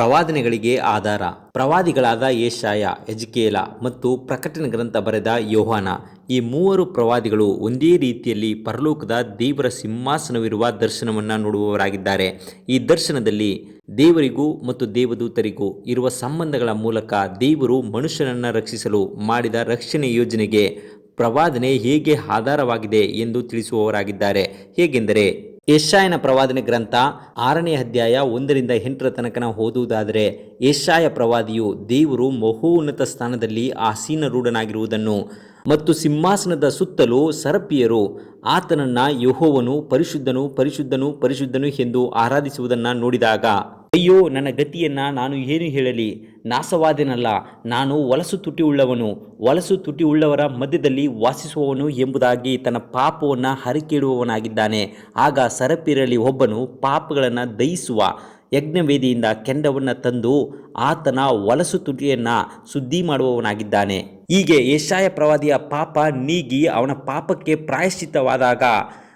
ಪ್ರವಾದನೆಗಳಿಗೆ ಆಧಾರ. ಪ್ರವಾದಿಗಳಾದ ಏಷಾಯ ಎಜ್ಕೇಲ ಮತ್ತು ಪ್ರಕಟಣೆ ಗ್ರಂಥ ಬರೆದ ಯೋಹಾನ. ಈ ಮೂವರು ಪ್ರವಾದಿಗಳು ಒಂದೇ ರೀತಿಯಲ್ಲಿ ಪರಲೋಕದ ದೇವರ ಸಿಂಹಾಸನವಿರುವ ದರ್ಶನವನ್ನು ನೋಡುವವರಾಗಿದ್ದಾರೆ. ಈ ದರ್ಶನದಲ್ಲಿ ದೇವರಿಗೂ ಮತ್ತು ದೇವದೂತರಿಗೂ ಇರುವ ಸಂಬಂಧಗಳ ಮೂಲಕ ದೇವರು ಮನುಷ್ಯನನ್ನು ರಕ್ಷಿಸಲು ಮಾಡಿದ ರಕ್ಷಣೆ ಯೋಜನೆಗೆ ಪ್ರವಾದನೆ ಹೇಗೆ ಆಧಾರವಾಗಿದೆ ಎಂದು ತಿಳಿಸುವವರಾಗಿದ್ದಾರೆ. ಹೇಗೆಂದರೆ ಯಶಾಯನ ಪ್ರವಾದನೆ ಗ್ರಂಥ ಆರನೇ ಅಧ್ಯಾಯ ಒಂದರಿಂದ ಎಂಟರ ತನಕ ನಾವು ಓದುವುದಾದರೆ ಯಶಾಯ ಪ್ರವಾದಿಯು ದೇವರು ಮಹೋನ್ನತ ಸ್ಥಾನದಲ್ಲಿ ಆಸೀನರೂಢನಾಗಿರುವುದನ್ನು ಮತ್ತು ಸಿಂಹಾಸನದ ಸುತ್ತಲೂ ಸರಪಿಯರು, ಆತನನ್ನ ಯಹೋವನು ಪರಿಶುದ್ಧನು ಪರಿಶುದ್ಧನು ಪರಿಶುದ್ಧನು ಎಂದು ಆರಾಧಿಸುವುದನ್ನು ನೋಡಿದಾಗ ಅಯ್ಯೋ, ನನ್ನ ಗತಿಯನ್ನ ನಾನು ಏನು ಹೇಳಲಿ? ನಾಸವಾದೆನಲ್ಲ, ನಾನು ವಲಸು ತುಟಿ ಉಳ್ಳವನು ವಲಸು ತುಟಿ ಉಳ್ಳವರ ಮಧ್ಯದಲ್ಲಿ ವಾಸಿಸುವವನು ಎಂಬುದಾಗಿ ತನ್ನ ಪಾಪವನ್ನು ಹರಿಕೇಡುವವನಾಗಿದ್ದಾನೆ. ಆಗ ಸರಪಿರಲಿ ಒಬ್ಬನು ಪಾಪಗಳನ್ನು ದಹಿಸುವ ಯಜ್ಞವೇದಿಯಿಂದ ಕೆಂಡವನ್ನು ತಂದು ಆತನ ವಲಸು ತುಟಿಯನ್ನು ಸುದ್ದಿ ಮಾಡುವವನಾಗಿದ್ದಾನೆ. ಹೀಗೆ ಯಶಾಯ ಪ್ರವಾದಿಯ ಪಾಪ ನೀಗಿ ಅವನ ಪಾಪಕ್ಕೆ ಪ್ರಾಯಶ್ಚಿತ್ತವಾದಾಗ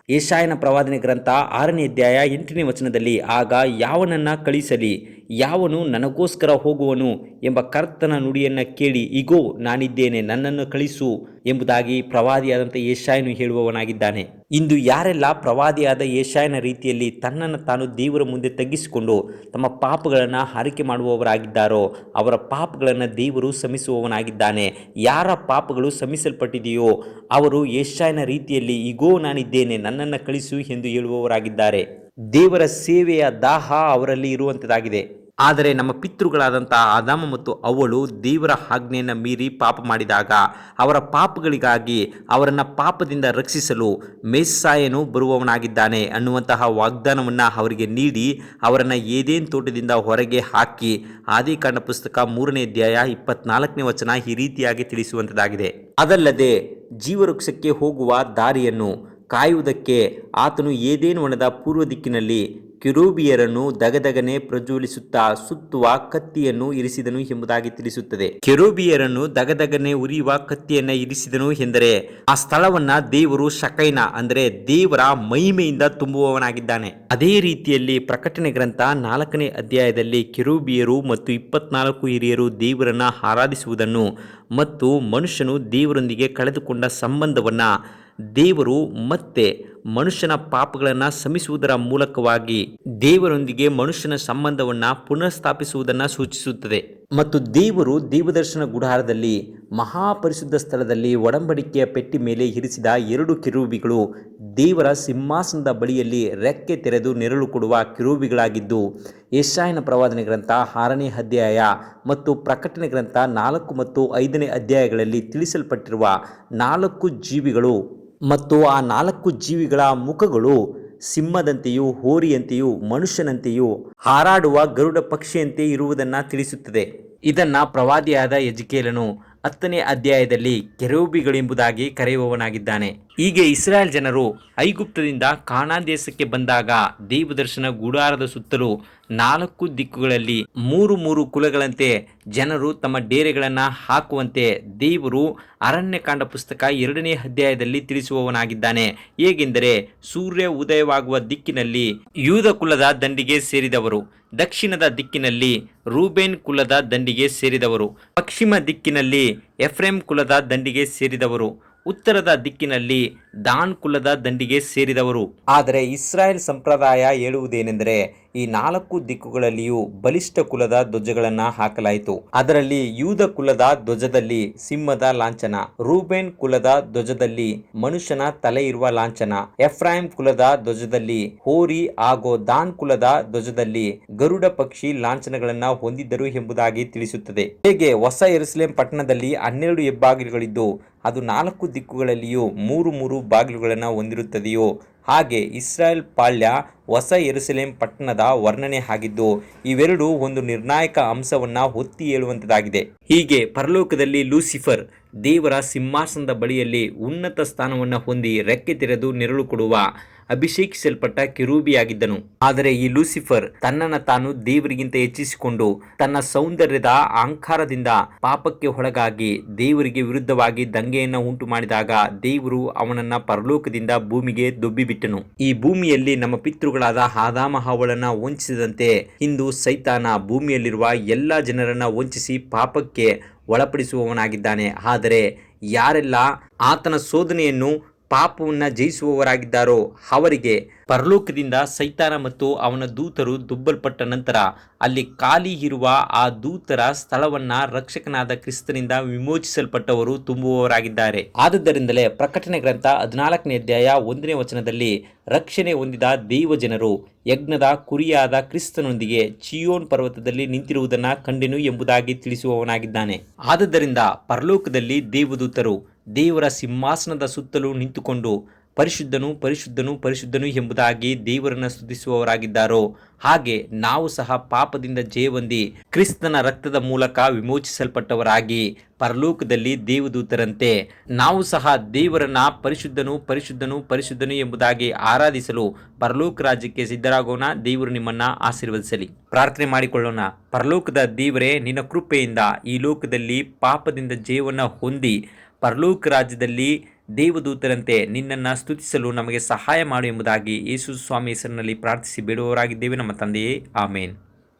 ಯಶಾಯನ ಪ್ರವಾದನೆ ಗ್ರಂಥ ಆರನೇ ಅಧ್ಯಾಯ ಎಂಟನೇ ವಚನದಲ್ಲಿ ಆಗ ಯಾವನನ್ನ ಕಳಿಸಲಿ ಯಾವನು ನನಗೋಸ್ಕರ ಹೋಗುವನು ಎಂಬ ಕರ್ತನ ನುಡಿಯನ್ನು ಕೇಳಿ, ಇಗೋ, ನಾನಿದ್ದೇನೆ, ನನ್ನನ್ನು ಕಳಿಸು ಎಂಬುದಾಗಿ ಪ್ರವಾದಿಯಾದಂಥ ಏಷಾಯನು ಹೇಳುವವನಾಗಿದ್ದಾನೆ. ಇಂದು ಯಾರೆಲ್ಲ ಪ್ರವಾದಿಯಾದ ಏಷಾಯನ ರೀತಿಯಲ್ಲಿ ತನ್ನನ್ನು ತಾನು ದೇವರ ಮುಂದೆ ತಗ್ಗಿಸಿಕೊಂಡು ತಮ್ಮ ಪಾಪಗಳನ್ನು ಹಾರಿಕೆ ಮಾಡುವವರಾಗಿದ್ದಾರೋ, ಅವರ ಪಾಪಗಳನ್ನು ದೇವರು ಶಮಿಸುವವನಾಗಿದ್ದಾನೆ ಯಾರ ಪಾಪಗಳು ಶಮಿಸಲ್ಪಟ್ಟಿದೆಯೋ ಅವರು ಏಷಾಯನ ರೀತಿಯಲ್ಲಿ, ಇಗೋ, ನಾನಿದ್ದೇನೆ, ನನ್ನನ್ನು ಕಳಿಸು ಎಂದು ಹೇಳುವವರಾಗಿದ್ದಾರೆ. ದೇವರ ಸೇವೆಯ ದಾಹ ಅವರಲ್ಲಿ ಇರುವಂಥದ್ದಾಗಿದೆ ಆದರೆ ನಮ್ಮ ಪಿತೃಗಳಾದಂತಹ ಆದಾಮ ಮತ್ತು ಅವಳು ದೇವರ ಆಜ್ಞೆಯನ್ನು ಮೀರಿ ಪಾಪ ಮಾಡಿದಾಗ ಅವರ ಪಾಪಗಳಿಗಾಗಿ ಅವರನ್ನು ಪಾಪದಿಂದ ರಕ್ಷಿಸಲು ಮೇಸ್ಸಾಯನು ಬರುವವನಾಗಿದ್ದಾನೆ ಅನ್ನುವಂತಹ ವಾಗ್ದಾನವನ್ನು ಅವರಿಗೆ ನೀಡಿ ಅವರನ್ನು ಏದೇನು ತೋಟದಿಂದ ಹೊರಗೆ ಹಾಕಿ ಆದಿಕಾಂಡ ಪುಸ್ತಕ ಮೂರನೇ ಅಧ್ಯಾಯ ಇಪ್ಪತ್ನಾಲ್ಕನೇ ವಚನ ಈ ರೀತಿಯಾಗಿ ತಿಳಿಸುವಂಥದ್ದಾಗಿದೆ ಅದಲ್ಲದೆ ಜೀವವೃಕ್ಷಕ್ಕೆ ಹೋಗುವ ದಾರಿಯನ್ನು ಕಾಯುವುದಕ್ಕೆ ಆತನು ಏದೇನು ಒಣದ ಪೂರ್ವ ದಿಕ್ಕಿನಲ್ಲಿ ಕಿರೂಬಿಯರನ್ನು ದಗದಗನೆ ಪ್ರಜ್ವಲಿಸುತ್ತಾ ಸುತ್ತುವ ಕತ್ತಿಯನ್ನು ಇರಿಸಿದನು ಎಂಬುದಾಗಿ ತಿಳಿಸುತ್ತದೆ. ಕೆರೂಬಿಯರನ್ನು ದಗದಗನೆ ಉರಿಯುವ ಕತ್ತಿಯನ್ನು ಇರಿಸಿದನು ಎಂದರೆ ಆ ಸ್ಥಳವನ್ನ ದೇವರು ಶಕೈನ ಅಂದರೆ ದೇವರ ಮಹಿಮೆಯಿಂದ ತುಂಬುವವನಾಗಿದ್ದಾನೆ. ಅದೇ ರೀತಿಯಲ್ಲಿ ಪ್ರಕಟಣೆ ಗ್ರಂಥ ನಾಲ್ಕನೇ ಅಧ್ಯಾಯದಲ್ಲಿ ಕಿರೂಬಿಯರು ಮತ್ತು ಇಪ್ಪತ್ನಾಲ್ಕು ಹಿರಿಯರು ದೇವರನ್ನ ಆರಾಧಿಸುವುದನ್ನು ಮತ್ತು ಮನುಷ್ಯನು ದೇವರೊಂದಿಗೆ ಕಳೆದುಕೊಂಡ ಸಂಬಂಧವನ್ನ ದೇವರು ಮತ್ತೆ ಮನುಷ್ಯನ ಪಾಪಗಳನ್ನು ಸಮಿಸುವುದರ ಮೂಲಕವಾಗಿ ದೇವರೊಂದಿಗೆ ಮನುಷ್ಯನ ಸಂಬಂಧವನ್ನು ಪುನಃಸ್ಥಾಪಿಸುವುದನ್ನು ಸೂಚಿಸುತ್ತದೆ. ಮತ್ತು ದೇವರು ದೇವದರ್ಶನ ಗುಡಾರದಲ್ಲಿ, ಮಹಾಪರಿಶುದ್ಧ ಸ್ಥಳದಲ್ಲಿ ಒಡಂಬಡಿಕೆಯ ಪೆಟ್ಟಿ ಮೇಲೆ ಇರಿಸಿದ ಎರಡು ಕಿರುಬಿಗಳು ದೇವರ ಸಿಂಹಾಸನದ ಬಳಿಯಲ್ಲಿ ರೆಕ್ಕೆ ತೆರೆದು ನೆರಳು ಕೊಡುವ ಕಿರುಬಿಗಳಾಗಿದ್ದು, ಯಶಾಯನ ಪ್ರವಾದನೆ ಗ್ರಂಥ ಆರನೇ ಅಧ್ಯಾಯ ಮತ್ತು ಪ್ರಕಟಣೆ ಗ್ರಂಥ ನಾಲ್ಕು ಮತ್ತು ಐದನೇ ಅಧ್ಯಾಯಗಳಲ್ಲಿ ತಿಳಿಸಲ್ಪಟ್ಟಿರುವ ನಾಲ್ಕು ಜೀವಿಗಳು ಮತ್ತು ಆ ನಾಲ್ಕು ಜೀವಿಗಳ ಮುಖಗಳು ಸಿಂಹದಂತೆಯೂ ಹೋರಿಯಂತೆಯೂ ಮನುಷ್ಯನಂತೆಯೂ ಹಾರಾಡುವ ಗರುಡ ಪಕ್ಷಿಯಂತೆ ಇರುವುದನ್ನು ತಿಳಿಸುತ್ತದೆ. ಇದನ್ನು ಪ್ರವಾದಿಯಾದ ಯಜ್ಕೇಲನು ಹತ್ತನೇ ಅಧ್ಯಾಯದಲ್ಲಿ ಕೆರೂಬಿಗಳೆಂಬುದಾಗಿ ಕರೆಯುವವನಾಗಿದ್ದಾನೆ. ಹೀಗೆ ಇಸ್ರಾಯೇಲ್ ಜನರು ಐಗುಪ್ತದಿಂದ ಕಾಣಾ ದೇಶಕ್ಕೆ ಬಂದಾಗ ದೇವದರ್ಶನ ಗುಡಾರದ ಸುತ್ತಲೂ ನಾಲ್ಕು ದಿಕ್ಕುಗಳಲ್ಲಿ ಮೂರು ಮೂರು ಕುಲಗಳಂತೆ ಜನರು ತಮ್ಮ ಡೇರೆಗಳನ್ನು ಹಾಕುವಂತೆ ದೇವರು ಅರಣ್ಯಕಾಂಡ ಪುಸ್ತಕ ಎರಡನೇ ಅಧ್ಯಾಯದಲ್ಲಿ ತಿಳಿಸುವವನಾಗಿದ್ದಾನೆ. ಹೇಗೆಂದರೆ ಸೂರ್ಯ ಉದಯವಾಗುವ ದಿಕ್ಕಿನಲ್ಲಿ ಯೂದ ಕುಲದ ದಂಡಿಗೆ ಸೇರಿದವರು, ದಕ್ಷಿಣದ ದಿಕ್ಕಿನಲ್ಲಿ ರೂಬೇನ್ ಕುಲದ ದಂಡಿಗೆ ಸೇರಿದವರು, ಪಶ್ಚಿಮ ದಿಕ್ಕಿನಲ್ಲಿ ಎಫ್ರೆಂ ಕುಲದ ದಂಡಿಗೆ ಸೇರಿದವರು ಉತ್ತರದ ದಿಕ್ಕಿನಲ್ಲಿ ದಾನ್ ಕುಲದ ದಂಡಿಗೆ ಸೇರಿದವರು. ಆದರೆ ಇಸ್ರಾಯೇಲ್ ಸಂಪ್ರದಾಯ ಹೇಳುವುದೇನೆಂದರೆ, ಈ ನಾಲ್ಕು ದಿಕ್ಕುಗಳಲ್ಲಿಯೂ ಬಲಿಷ್ಠ ಕುಲದ ಧ್ವಜಗಳನ್ನ ಹಾಕಲಾಯಿತು. ಅದರಲ್ಲಿ ಯೂದ ಕುಲದ ಧ್ವಜದಲ್ಲಿ ಸಿಂಹದ ಲಾಂಛನ, ರೂಬೇನ್ ಕುಲದ ಧ್ವಜದಲ್ಲಿ ಮನುಷ್ಯನ ತಲೆ ಇರುವ ಲಾಂಛನ ಎಫ್ರಾಯಿಂ ಕುಲದ ಧ್ವಜದಲ್ಲಿ ಹೋರಿ ಹಾಗೂ ದಾನ್ ಕುಲದ ಧ್ವಜದಲ್ಲಿ ಗರುಡ ಪಕ್ಷಿ ಲಾಂಛನಗಳನ್ನ ಹೊಂದಿದ್ದರು ಎಂಬುದಾಗಿ ತಿಳಿಸುತ್ತದೆ. ಹೇಗೆ ಹೊಸ ಎರುಸಲೇಂ ಪಟ್ಟಣದಲ್ಲಿ ಹನ್ನೆರಡು ಹೆಬ್ಬಾಗಿಲುಗಳಿದ್ದು, ಅದು ನಾಲ್ಕು ದಿಕ್ಕುಗಳಲ್ಲಿಯೂ ಮೂರು ಮೂರು ಬಾಗಿಲುಗಳನ್ನು ಹೊಂದಿರುತ್ತದೆಯೋ? ಹಾಗೆ ಇಸ್ರಾಯೇಲ್ ಪಾಳ್ಯ ಹೊಸ ಎರುಸಲೇಂ ಪಟ್ಟಣದ ವರ್ಣನೆ ಆಗಿದ್ದು, ಇವೆರಡು ಒಂದು ನಿರ್ಣಾಯಕ ಅಂಶವನ್ನು ಹೊತ್ತಿ ಹೇಳುವಂತದಾಗಿದೆ. ಹೀಗೆ ಪರಲೋಕದಲ್ಲಿ ಲೂಸಿಫರ್ ದೇವರ ಸಿಂಹಾಸನದ ಬಳಿಯಲ್ಲಿ ಉನ್ನತ ಸ್ಥಾನವನ್ನು ಹೊಂದಿ ರೆಕ್ಕೆ ತೆರೆದು ನೆರಳು ಕೊಡುವ ಅಭಿಷೇಕಿಸಲ್ಪಟ್ಟ ಕಿರೂಬಿಯಾಗಿದ್ದನು. ಆದರೆ ಈ ಲೂಸಿಫರ್ ತನ್ನನ್ನು ತಾನು ದೇವರಿಗಿಂತ ಹೆಚ್ಚಿಸಿಕೊಂಡು ತನ್ನ ಸೌಂದರ್ಯದ ಅಹಂಕಾರದಿಂದ ಪಾಪಕ್ಕೆ ಒಳಗಾಗಿ ದೇವರಿಗೆ ವಿರುದ್ಧವಾಗಿ ದಂಗೆಯನ್ನು ಉಂಟು ಮಾಡಿದಾಗ ದೇವರು ಅವನನ್ನ ಪರಲೋಕದಿಂದ ಭೂಮಿಗೆ ದೊಬ್ಬಿಬಿಟ್ಟನು. ಈ ಭೂಮಿಯಲ್ಲಿ ನಮ್ಮ ಪಿತೃಗಳಾದ ಆದಾಮ ಹಾವಳನ್ನ ವಂಚಿಸಿದಂತೆ ಇಂದು ಸೈತಾನ ಭೂಮಿಯಲ್ಲಿರುವ ಎಲ್ಲ ಜನರನ್ನ ವಂಚಿಸಿ ಪಾಪಕ್ಕೆ ಒಳಪಡಿಸುವವನಾಗಿದ್ದಾನೆ. ಆದರೆ ಯಾರೆಲ್ಲ ಆತನ ಶೋಧನೆಯನ್ನು ಪಾಪವನ್ನು ಜಯಿಸುವವರಾಗಿದ್ದಾರೋ ಅವರಿಗೆ ಪರಲೋಕದಿಂದ ಸೈತಾನ ಮತ್ತು ಅವನ ದೂತರು ದುಬ್ಬಲ್ಪಟ್ಟ ನಂತರ ಅಲ್ಲಿ ಖಾಲಿ ಇರುವ ಆ ದೂತರ ಸ್ಥಳವನ್ನ ರಕ್ಷಕನಾದ ಕ್ರಿಸ್ತನಿಂದ ವಿಮೋಚಿಸಲ್ಪಟ್ಟವರು ತುಂಬುವವರಾಗಿದ್ದಾರೆ. ಆದುದರಿಂದಲೇ ಪ್ರಕಟಣೆ ಗ್ರಂಥ ಹದಿನಾಲ್ಕನೇ ಅಧ್ಯಾಯ ಒಂದನೇ ವಚನದಲ್ಲಿ ರಕ್ಷಣೆ ಹೊಂದಿದ ದೈವ ಜನರು ಯಜ್ಞದ ಕುರಿಯಾದ ಕ್ರಿಸ್ತನೊಂದಿಗೆ ಚಿಯೋನ್ ಪರ್ವತದಲ್ಲಿ ನಿಂತಿರುವುದನ್ನು ಕಂಡೆನು ಎಂಬುದಾಗಿ ತಿಳಿಸುವವನಾಗಿದ್ದಾನೆ. ಆದುದರಿಂದ ಪರಲೋಕದಲ್ಲಿ ದೇವದೂತರು ದೇವರ ಸಿಂಹಾಸನದ ಸುತ್ತಲೂ ನಿಂತುಕೊಂಡು ಪರಿಶುದ್ಧನು ಪರಿಶುದ್ಧನು ಪರಿಶುದ್ಧನು ಎಂಬುದಾಗಿ ದೇವರನ್ನು ಸ್ತುತಿಸುವವರಾಗಿದ್ದಾರೋ, ಹಾಗೆ ನಾವು ಸಹ ಪಾಪದಿಂದ ಜಯವೊಂದಿ ಕ್ರಿಸ್ತನ ರಕ್ತದ ಮೂಲಕ ವಿಮೋಚಿಸಲ್ಪಟ್ಟವರಾಗಿ ಪರಲೋಕದಲ್ಲಿ ದೇವದೂತರಂತೆ. ನಾವು ಸಹ ದೇವರನ್ನ ಪರಿಶುದ್ಧನು ಪರಿಶುದ್ಧನು ಪರಿಶುದ್ಧನು ಎಂಬುದಾಗಿ ಆರಾಧಿಸಲು ಪರಲೋಕ ರಾಜ್ಯಕ್ಕೆ ಸಿದ್ಧರಾಗೋಣ, ದೇವರು ನಿಮ್ಮನ್ನ ಆಶೀರ್ವದಿಸಲಿ. ಪ್ರಾರ್ಥನೆ ಮಾಡಿಕೊಳ್ಳೋಣ. ಪರಲೋಕದ ದೇವರೇ, ನಿನ್ನ ಕೃಪೆಯಿಂದ ಈ ಲೋಕದಲ್ಲಿ ಪಾಪದಿಂದ ಜಯವನ್ನ ಹೊಂದಿ ಪರಲೋಕ ರಾಜ್ಯದಲ್ಲಿ ದೇವದೂತರಂತೆ ನಿನ್ನನ್ನು ಸ್ತುತಿಸಲು ನಮಗೆ ಸಹಾಯ ಮಾಡು ಎಂಬುದಾಗಿ ಯೇಸು ಸ್ವಾಮಿ ಹೆಸರಿನಲ್ಲಿ ಪ್ರಾರ್ಥಿಸಿ ಬೇಡುವವರಾಗಿದ್ದೇವೆ, ನಮ್ಮ ತಂದೆಯೇ. ಆಮೇನ್.